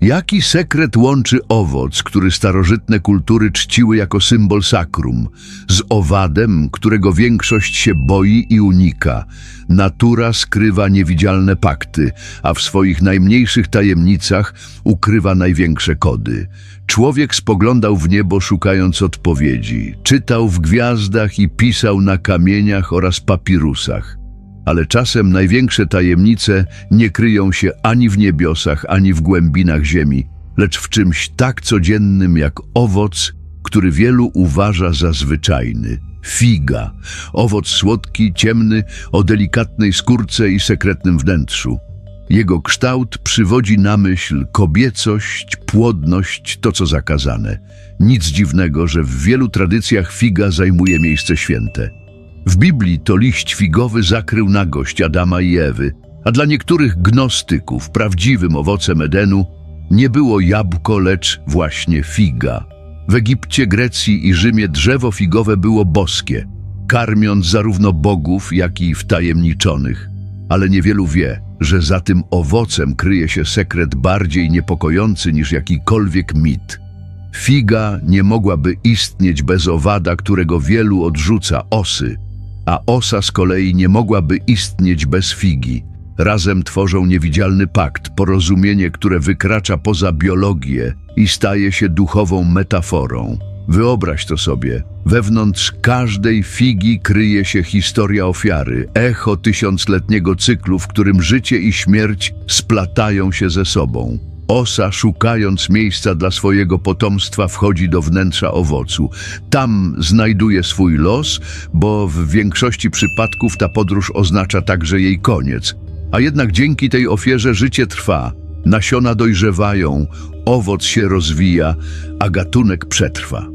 Jaki sekret łączy owoc, który starożytne kultury czciły jako symbol sakrum, z owadem, którego większość się boi i unika? Natura skrywa niewidzialne pakty, a w swoich najmniejszych tajemnicach ukrywa największe kody. Człowiek spoglądał w niebo szukając odpowiedzi, czytał w gwiazdach i pisał na kamieniach oraz papirusach. Ale czasem największe tajemnice nie kryją się ani w niebiosach, ani w głębinach ziemi, lecz w czymś tak codziennym jak owoc, który wielu uważa za zwyczajny. Figa, owoc słodki, ciemny, o delikatnej skórce i sekretnym wnętrzu. Jego kształt przywodzi na myśl kobiecość, płodność, to co zakazane. Nic dziwnego, że w wielu tradycjach figa zajmuje miejsce święte. W Biblii to liść figowy zakrył nagość Adama i Ewy, a dla niektórych gnostyków prawdziwym owocem Edenu nie było jabłko, lecz właśnie figa. W Egipcie, Grecji i Rzymie drzewo figowe było boskie, karmiąc zarówno bogów, jak i wtajemniczonych. Ale niewielu wie, że za tym owocem kryje się sekret bardziej niepokojący niż jakikolwiek mit. Figa nie mogłaby istnieć bez owada, którego wielu odrzuca osy, a osa z kolei nie mogłaby istnieć bez figi. Razem tworzą niewidzialny pakt, porozumienie, które wykracza poza biologię i staje się duchową metaforą. Wyobraź to sobie. Wewnątrz każdej figi kryje się historia ofiary, echo tysiącletniego cyklu, w którym życie i śmierć splatają się ze sobą. Osa, szukając miejsca dla swojego potomstwa, wchodzi do wnętrza owocu. Tam znajduje swój los, bo w większości przypadków ta podróż oznacza także jej koniec. A jednak dzięki tej ofierze życie trwa, nasiona dojrzewają, owoc się rozwija, a gatunek przetrwa.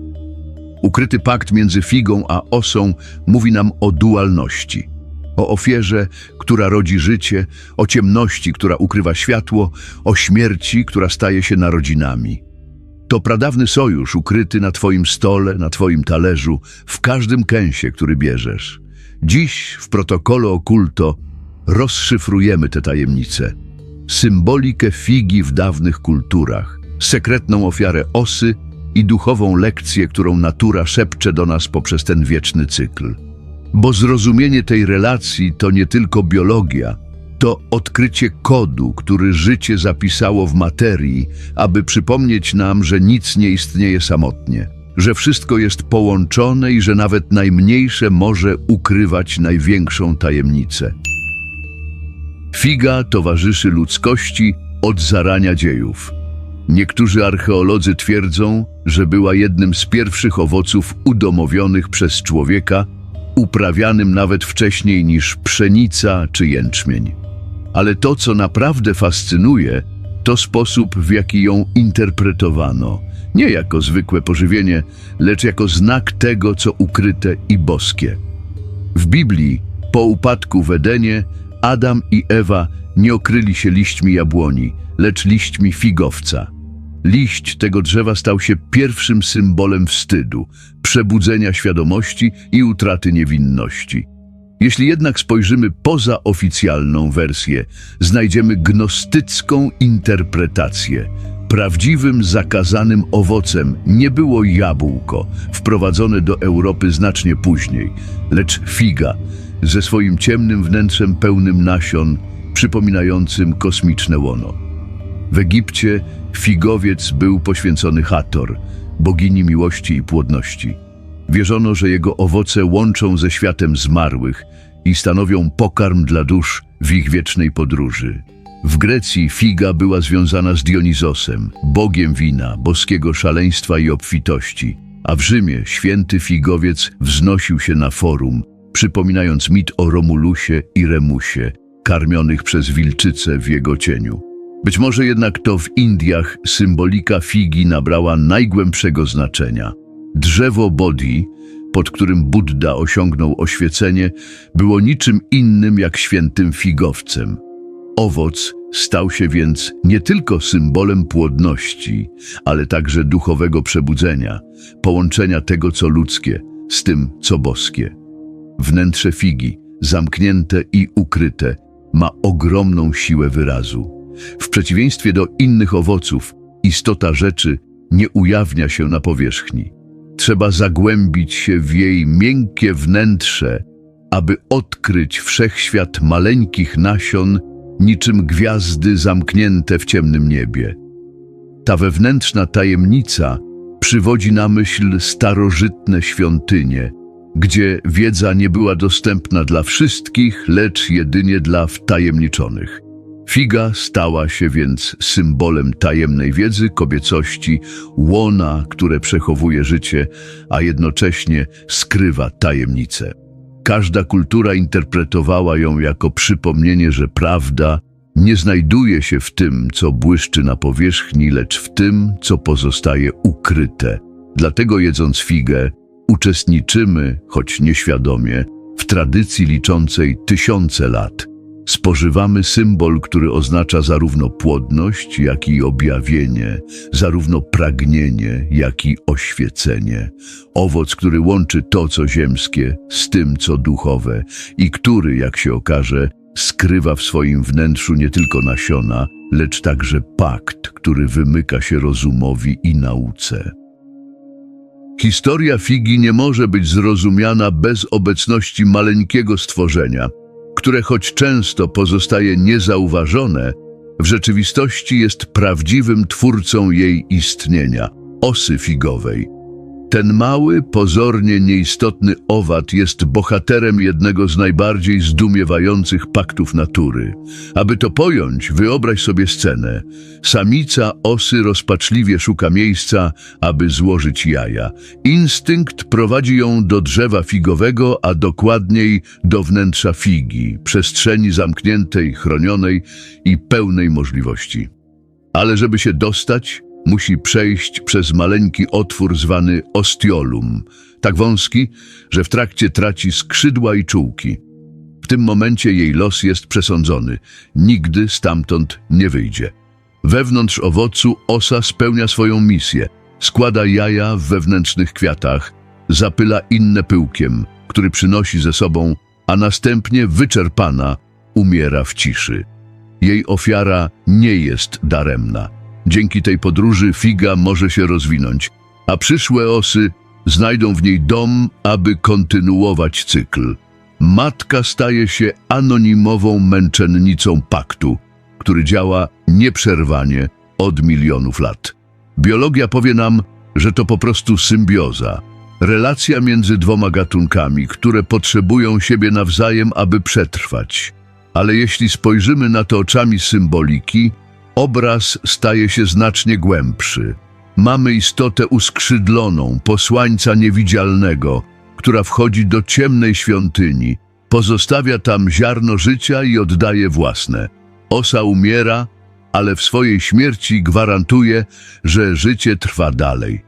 Ukryty pakt między figą a osą mówi nam o dualności. O ofierze, która rodzi życie, o ciemności, która ukrywa światło, o śmierci, która staje się narodzinami. To pradawny sojusz ukryty na Twoim stole, na Twoim talerzu, w każdym kęsie, który bierzesz. Dziś w protokole okulto rozszyfrujemy te tajemnice. Symbolikę figi w dawnych kulturach, sekretną ofiarę osy i duchową lekcję, którą natura szepcze do nas poprzez ten wieczny cykl. Bo zrozumienie tej relacji to nie tylko biologia, to odkrycie kodu, który życie zapisało w materii, aby przypomnieć nam, że nic nie istnieje samotnie, że wszystko jest połączone i że nawet najmniejsze może ukrywać największą tajemnicę. Figa towarzyszy ludzkości od zarania dziejów. Niektórzy archeolodzy twierdzą, że była jednym z pierwszych owoców udomowionych przez człowieka, uprawianym nawet wcześniej niż pszenica czy jęczmień. Ale to, co naprawdę fascynuje, to sposób, w jaki ją interpretowano. Nie jako zwykłe pożywienie, lecz jako znak tego, co ukryte i boskie. W Biblii, po upadku w Edenie, Adam i Ewa nie okryli się liśćmi jabłoni, lecz liśćmi figowca. Liść tego drzewa stał się pierwszym symbolem wstydu, przebudzenia świadomości i utraty niewinności. Jeśli jednak spojrzymy poza oficjalną wersję, znajdziemy gnostycką interpretację. Prawdziwym zakazanym owocem nie było jabłko, wprowadzone do Europy znacznie później, lecz figa, ze swoim ciemnym wnętrzem pełnym nasion, przypominającym kosmiczne łono. W Egipcie figowiec był poświęcony Hator, bogini miłości i płodności. Wierzono, że jego owoce łączą ze światem zmarłych i stanowią pokarm dla dusz w ich wiecznej podróży. W Grecji figa była związana z Dionizosem, bogiem wina, boskiego szaleństwa i obfitości, a w Rzymie święty figowiec wznosił się na forum, przypominając mit o Romulusie i Remusie, karmionych przez wilczycę w jego cieniu. Być może jednak to w Indiach symbolika figi nabrała najgłębszego znaczenia. Drzewo Bodhi, pod którym Buddha osiągnął oświecenie, było niczym innym jak świętym figowcem. Owoc stał się więc nie tylko symbolem płodności, ale także duchowego przebudzenia, połączenia tego, co ludzkie, z tym, co boskie. Wnętrze figi, zamknięte i ukryte, ma ogromną siłę wyrazu. W przeciwieństwie do innych owoców, istota rzeczy nie ujawnia się na powierzchni. Trzeba zagłębić się w jej miękkie wnętrze, aby odkryć wszechświat maleńkich nasion, niczym gwiazdy zamknięte w ciemnym niebie. Ta wewnętrzna tajemnica przywodzi na myśl starożytne świątynie, gdzie wiedza nie była dostępna dla wszystkich, lecz jedynie dla wtajemniczonych. Figa stała się więc symbolem tajemnej wiedzy, kobiecości, łona, które przechowuje życie, a jednocześnie skrywa tajemnice. Każda kultura interpretowała ją jako przypomnienie, że prawda nie znajduje się w tym, co błyszczy na powierzchni, lecz w tym, co pozostaje ukryte. Dlatego jedząc figę, uczestniczymy, choć nieświadomie, w tradycji liczącej tysiące lat. Spożywamy symbol, który oznacza zarówno płodność, jak i objawienie, zarówno pragnienie, jak i oświecenie. Owoc, który łączy to, co ziemskie, z tym, co duchowe i który, jak się okaże, skrywa w swoim wnętrzu nie tylko nasiona, lecz także pakt, który wymyka się rozumowi i nauce. Historia figi nie może być zrozumiana bez obecności maleńkiego stworzenia, które choć często pozostaje niezauważone, w rzeczywistości jest prawdziwym twórcą jej istnienia osy figowej. Ten mały, pozornie nieistotny owad jest bohaterem jednego z najbardziej zdumiewających paktów natury. Aby to pojąć, wyobraź sobie scenę. Samica osy rozpaczliwie szuka miejsca, aby złożyć jaja. Instynkt prowadzi ją do drzewa figowego, a dokładniej do wnętrza figi, przestrzeni zamkniętej, chronionej i pełnej możliwości. Ale żeby się dostać, musi przejść przez maleńki otwór zwany ostiolum, tak wąski, że w trakcie traci skrzydła i czułki. W tym momencie jej los jest przesądzony, nigdy stamtąd nie wyjdzie. Wewnątrz owocu osa spełnia swoją misję, składa jaja w wewnętrznych kwiatach, zapyla inne pyłkiem, który przynosi ze sobą, a następnie wyczerpana umiera w ciszy. Jej ofiara nie jest daremna. Dzięki tej podróży figa może się rozwinąć, a przyszłe osy znajdą w niej dom, aby kontynuować cykl. Matka staje się anonimową męczennicą paktu, który działa nieprzerwanie od milionów lat. Biologia powie nam, że to po prostu symbioza, relacja między dwoma gatunkami, które potrzebują siebie nawzajem, aby przetrwać. Ale jeśli spojrzymy na to oczami symboliki, Obraz staje się znacznie głębszy. Mamy istotę uskrzydloną, posłańca niewidzialnego, która wchodzi do ciemnej świątyni, pozostawia tam ziarno życia i oddaje własne. Osa umiera, ale w swojej śmierci gwarantuje, że życie trwa dalej.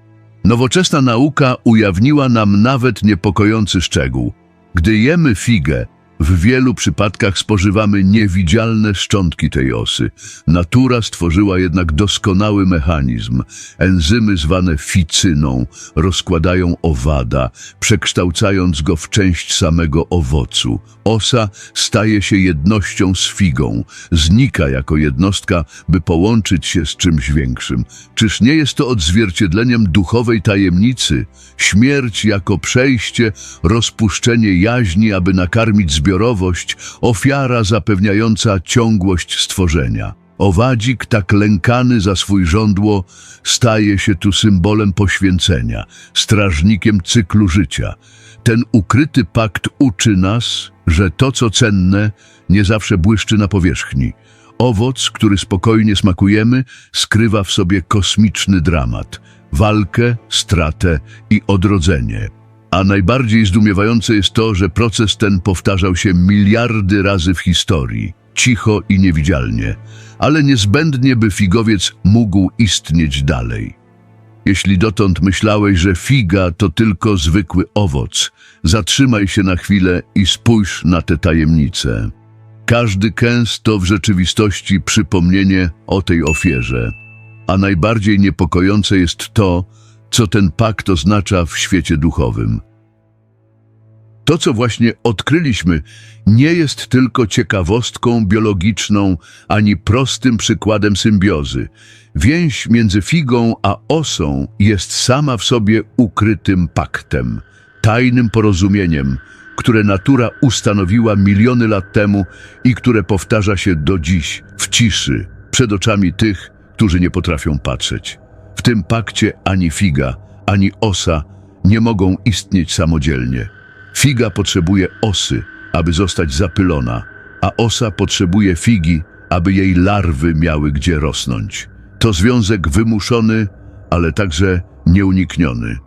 Nowoczesna nauka ujawniła nam nawet niepokojący szczegół. Gdy jemy figę, w wielu przypadkach spożywamy niewidzialne szczątki tej osy. Natura stworzyła jednak doskonały mechanizm. Enzymy zwane ficyną rozkładają owada, przekształcając go w część samego owocu. Osa staje się jednością z figą, znika jako jednostka, by połączyć się z czymś większym. Czyż nie jest to odzwierciedleniem duchowej tajemnicy? Śmierć jako przejście, rozpuszczenie jaźni, aby nakarmić zbiorowość, ofiara zapewniająca ciągłość stworzenia. Owadzik, tak lękany za swój żądło, staje się tu symbolem poświęcenia, strażnikiem cyklu życia. Ten ukryty pakt uczy nas, że to, co cenne, nie zawsze błyszczy na powierzchni. Owoc, który spokojnie smakujemy, skrywa w sobie kosmiczny dramat, walkę, stratę i odrodzenie. A najbardziej zdumiewające jest to, że proces ten powtarzał się miliardy razy w historii, cicho i niewidzialnie, ale niezbędnie, by figowiec mógł istnieć dalej. Jeśli dotąd myślałeś, że figa to tylko zwykły owoc, zatrzymaj się na chwilę i spójrz na te tajemnice. Każdy kęs to w rzeczywistości przypomnienie o tej ofierze, a najbardziej niepokojące jest to, co ten pakt oznacza w świecie duchowym. To, co właśnie odkryliśmy, nie jest tylko ciekawostką biologiczną ani prostym przykładem symbiozy. Więź między figą a osą jest sama w sobie ukrytym paktem, tajnym porozumieniem, które natura ustanowiła miliony lat temu i które powtarza się do dziś w ciszy, przed oczami tych, którzy nie potrafią patrzeć. W tym pakcie ani figa, ani osa nie mogą istnieć samodzielnie. Figa potrzebuje osy, aby zostać zapylona, a osa potrzebuje figi, aby jej larwy miały gdzie rosnąć. To związek wymuszony, ale także nieunikniony.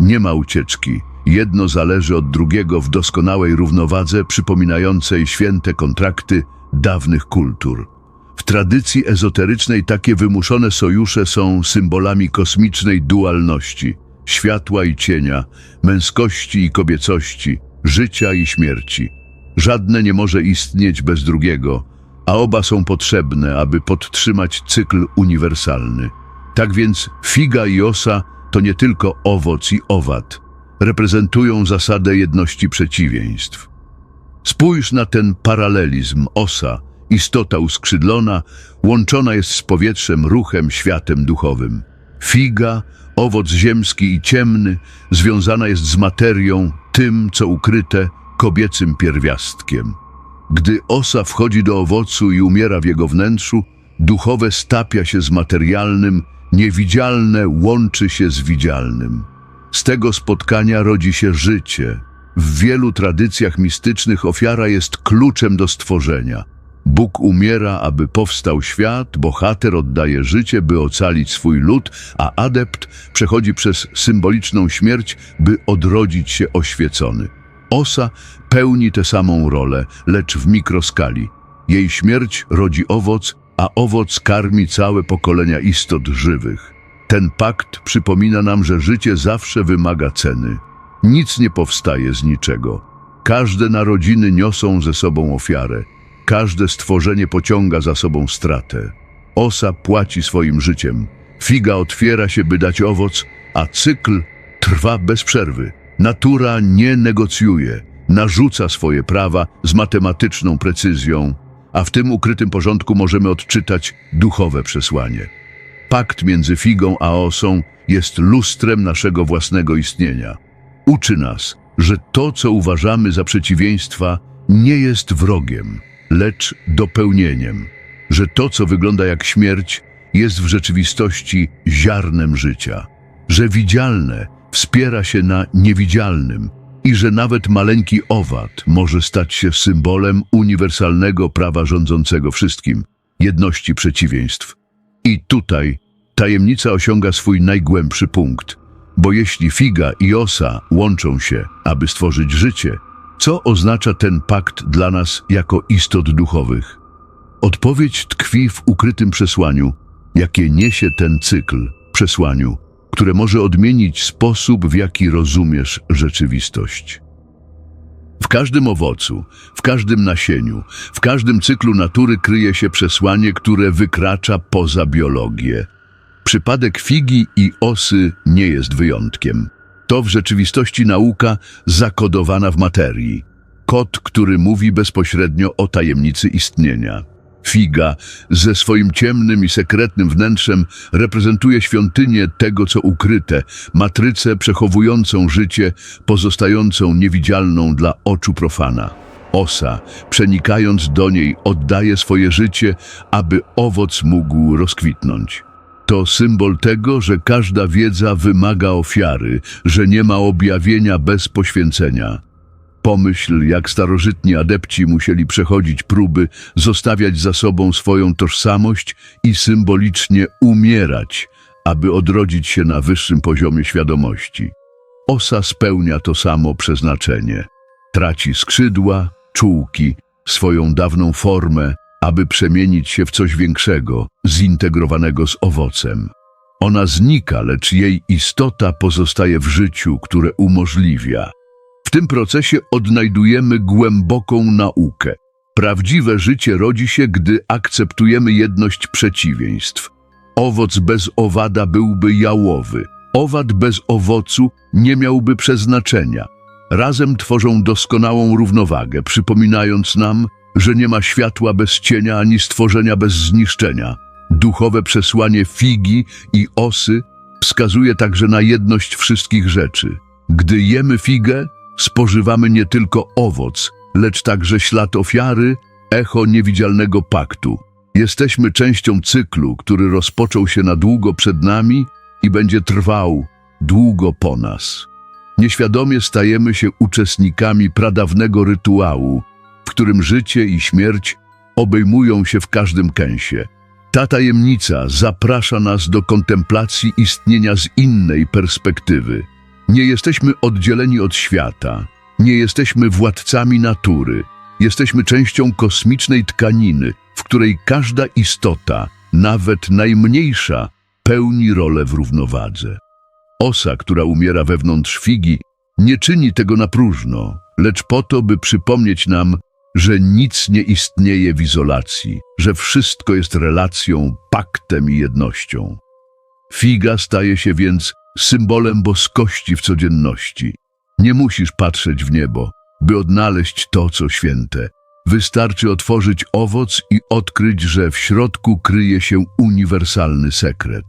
Nie ma ucieczki. Jedno zależy od drugiego w doskonałej równowadze przypominającej święte kontrakty dawnych kultur. W tradycji ezoterycznej takie wymuszone sojusze są symbolami kosmicznej dualności, światła i cienia, męskości i kobiecości, życia i śmierci. Żadne nie może istnieć bez drugiego, a oba są potrzebne, aby podtrzymać cykl uniwersalny. Tak więc figa i osa to nie tylko owoc i owad, reprezentują zasadę jedności przeciwieństw. Spójrz na ten paralelizm osa, istota uskrzydlona, łączona jest z powietrzem, ruchem, światem duchowym. Figa, owoc ziemski i ciemny, związana jest z materią, tym, co ukryte, kobiecym pierwiastkiem. Gdy osa wchodzi do owocu i umiera w jego wnętrzu, duchowe stapia się z materialnym, niewidzialne łączy się z widzialnym. Z tego spotkania rodzi się życie. W wielu tradycjach mistycznych ofiara jest kluczem do stworzenia. Bóg umiera, aby powstał świat, bohater oddaje życie, by ocalić swój lud, a adept przechodzi przez symboliczną śmierć, by odrodzić się oświecony. Osa pełni tę samą rolę, lecz w mikroskali. Jej śmierć rodzi owoc, a owoc karmi całe pokolenia istot żywych. Ten pakt przypomina nam, że życie zawsze wymaga ceny. Nic nie powstaje z niczego. Każde narodziny niosą ze sobą ofiarę. Każde stworzenie pociąga za sobą stratę. Osa płaci swoim życiem. Figa otwiera się, by dać owoc, a cykl trwa bez przerwy. Natura nie negocjuje, narzuca swoje prawa z matematyczną precyzją, a w tym ukrytym porządku możemy odczytać duchowe przesłanie. Pakt między figą a osą jest lustrem naszego własnego istnienia. Uczy nas, że to, co uważamy za przeciwieństwa, nie jest wrogiem, lecz dopełnieniem, że to, co wygląda jak śmierć, jest w rzeczywistości ziarnem życia, że widzialne wspiera się na niewidzialnym i że nawet maleńki owad może stać się symbolem uniwersalnego prawa rządzącego wszystkim, jedności przeciwieństw. I tutaj tajemnica osiąga swój najgłębszy punkt, bo jeśli figa i osa łączą się, aby stworzyć życie, co oznacza ten pakt dla nas jako istot duchowych? Odpowiedź tkwi w ukrytym przesłaniu, jakie niesie ten cykl, przesłaniu, które może odmienić sposób, w jaki rozumiesz rzeczywistość. W każdym owocu, w każdym nasieniu, w każdym cyklu natury kryje się przesłanie, które wykracza poza biologię. Przypadek figi i osy nie jest wyjątkiem. To w rzeczywistości nauka zakodowana w materii. Kod, który mówi bezpośrednio o tajemnicy istnienia. Figa ze swoim ciemnym i sekretnym wnętrzem reprezentuje świątynię tego, co ukryte, matrycę przechowującą życie, pozostającą niewidzialną dla oczu profana. Osa, przenikając do niej, oddaje swoje życie, aby owoc mógł rozkwitnąć. To symbol tego, że każda wiedza wymaga ofiary, że nie ma objawienia bez poświęcenia. Pomyśl, jak starożytni adepci musieli przechodzić próby, zostawiać za sobą swoją tożsamość i symbolicznie umierać, aby odrodzić się na wyższym poziomie świadomości. Osa spełnia to samo przeznaczenie. Traci skrzydła, czułki, swoją dawną formę, aby przemienić się w coś większego, zintegrowanego z owocem. Ona znika, lecz jej istota pozostaje w życiu, które umożliwia. W tym procesie odnajdujemy głęboką naukę. Prawdziwe życie rodzi się, gdy akceptujemy jedność przeciwieństw. Owoc bez owada byłby jałowy. Owad bez owocu nie miałby przeznaczenia. Razem tworzą doskonałą równowagę, przypominając nam, że nie ma światła bez cienia ani stworzenia bez zniszczenia. Duchowe przesłanie figi i osy wskazuje także na jedność wszystkich rzeczy. Gdy jemy figę, spożywamy nie tylko owoc, lecz także ślad ofiary, echo niewidzialnego paktu. Jesteśmy częścią cyklu, który rozpoczął się na długo przed nami i będzie trwał długo po nas. Nieświadomie stajemy się uczestnikami pradawnego rytuału, w którym życie i śmierć obejmują się w każdym kęsie. Ta tajemnica zaprasza nas do kontemplacji istnienia z innej perspektywy. Nie jesteśmy oddzieleni od świata, nie jesteśmy władcami natury, jesteśmy częścią kosmicznej tkaniny, w której każda istota, nawet najmniejsza, pełni rolę w równowadze. Osa, która umiera wewnątrz figi, nie czyni tego na próżno, lecz po to, by przypomnieć nam, że nic nie istnieje w izolacji, że wszystko jest relacją, paktem i jednością. Figa staje się więc symbolem boskości w codzienności. Nie musisz patrzeć w niebo, by odnaleźć to, co święte. Wystarczy otworzyć owoc i odkryć, że w środku kryje się uniwersalny sekret.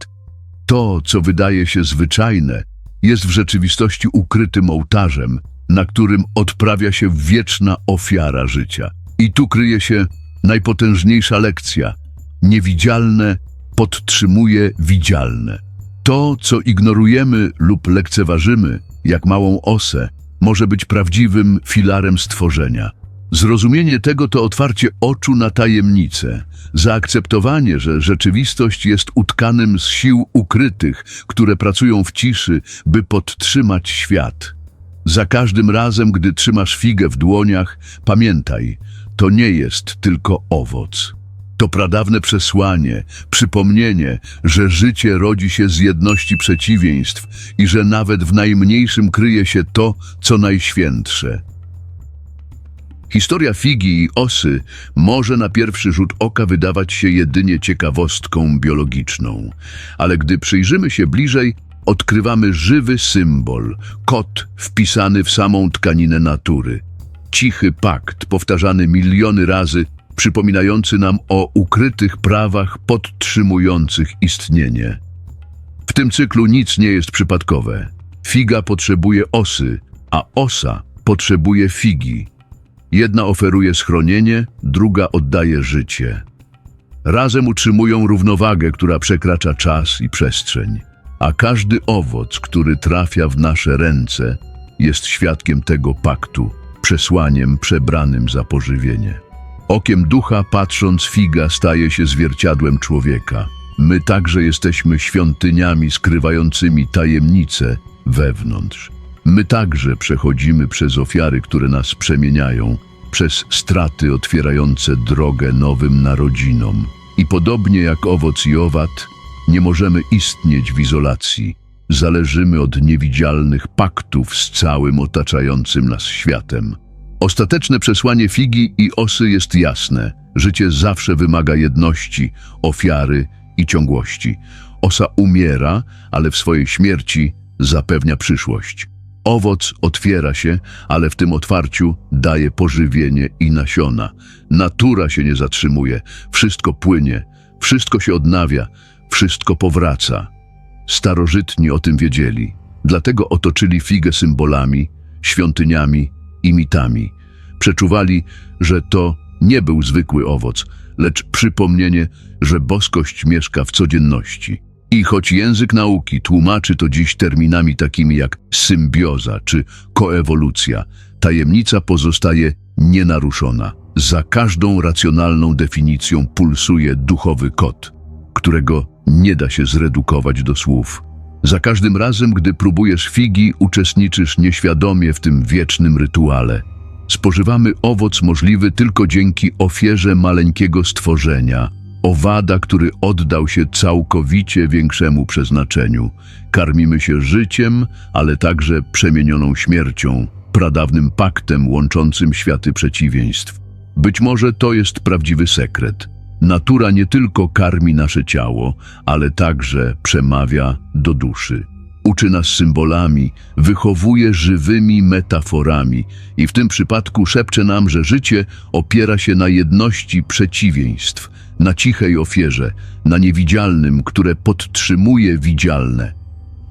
To, co wydaje się zwyczajne, jest w rzeczywistości ukrytym ołtarzem, na którym odprawia się wieczna ofiara życia. I tu kryje się najpotężniejsza lekcja. Niewidzialne podtrzymuje widzialne. To, co ignorujemy lub lekceważymy, jak małą osę, może być prawdziwym filarem stworzenia. Zrozumienie tego to otwarcie oczu na tajemnicę, zaakceptowanie, że rzeczywistość jest utkanym z sił ukrytych, które pracują w ciszy, by podtrzymać świat. Za każdym razem, gdy trzymasz figę w dłoniach, pamiętaj, to nie jest tylko owoc. To pradawne przesłanie, przypomnienie, że życie rodzi się z jedności przeciwieństw i że nawet w najmniejszym kryje się to, co najświętsze. Historia figi i osy może na pierwszy rzut oka wydawać się jedynie ciekawostką biologiczną, ale gdy przyjrzymy się bliżej, odkrywamy żywy symbol, kot wpisany w samą tkaninę natury. Cichy pakt, powtarzany miliony razy, przypominający nam o ukrytych prawach podtrzymujących istnienie. W tym cyklu nic nie jest przypadkowe. Figa potrzebuje osy, a osa potrzebuje figi. Jedna oferuje schronienie, druga oddaje życie. Razem utrzymują równowagę, która przekracza czas i przestrzeń, a każdy owoc, który trafia w nasze ręce, jest świadkiem tego paktu, przesłaniem przebranym za pożywienie. Okiem ducha patrząc figa staje się zwierciadłem człowieka. My także jesteśmy świątyniami skrywającymi tajemnice wewnątrz. My także przechodzimy przez ofiary, które nas przemieniają, przez straty otwierające drogę nowym narodzinom. I podobnie jak owoc i owad, nie możemy istnieć w izolacji. Zależymy od niewidzialnych paktów z całym otaczającym nas światem. Ostateczne przesłanie figi i osy jest jasne. Życie zawsze wymaga jedności, ofiary i ciągłości. Osa umiera, ale w swojej śmierci zapewnia przyszłość. Owoc otwiera się, ale w tym otwarciu daje pożywienie i nasiona. Natura się nie zatrzymuje, wszystko płynie, wszystko się odnawia, wszystko powraca. Starożytni o tym wiedzieli, dlatego otoczyli figę symbolami, świątyniami i mitami. Przeczuwali, że to nie był zwykły owoc, lecz przypomnienie, że boskość mieszka w codzienności. I choć język nauki tłumaczy to dziś terminami takimi jak symbioza czy koewolucja, tajemnica pozostaje nienaruszona. Za każdą racjonalną definicją pulsuje duchowy kod, którego nie da się zredukować do słów. Za każdym razem, gdy próbujesz figi, uczestniczysz nieświadomie w tym wiecznym rytuale. Spożywamy owoc możliwy tylko dzięki ofierze maleńkiego stworzenia, owada, który oddał się całkowicie większemu przeznaczeniu. Karmimy się życiem, ale także przemienioną śmiercią, pradawnym paktem łączącym światy przeciwieństw. Być może to jest prawdziwy sekret. Natura nie tylko karmi nasze ciało, ale także przemawia do duszy. uczy nas symbolami, wychowuje żywymi metaforami i w tym przypadku szepcze nam, że życie opiera się na jedności przeciwieństw, na cichej ofierze, na niewidzialnym, które podtrzymuje widzialne.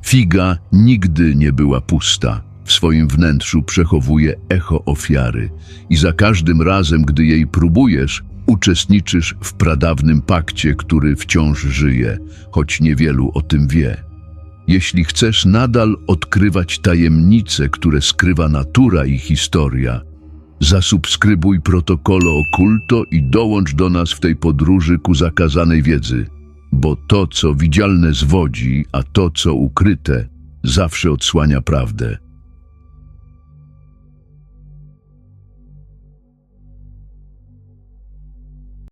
Figa nigdy nie była pusta. W swoim wnętrzu przechowuje echo ofiary i za każdym razem, gdy jej próbujesz, uczestniczysz w pradawnym pakcie, który wciąż żyje, choć niewielu o tym wie. Jeśli chcesz nadal odkrywać tajemnice, które skrywa natura i historia, zasubskrybuj protokolo Okulto i dołącz do nas w tej podróży ku zakazanej wiedzy, bo to, co widzialne zwodzi, a to, co ukryte, zawsze odsłania prawdę.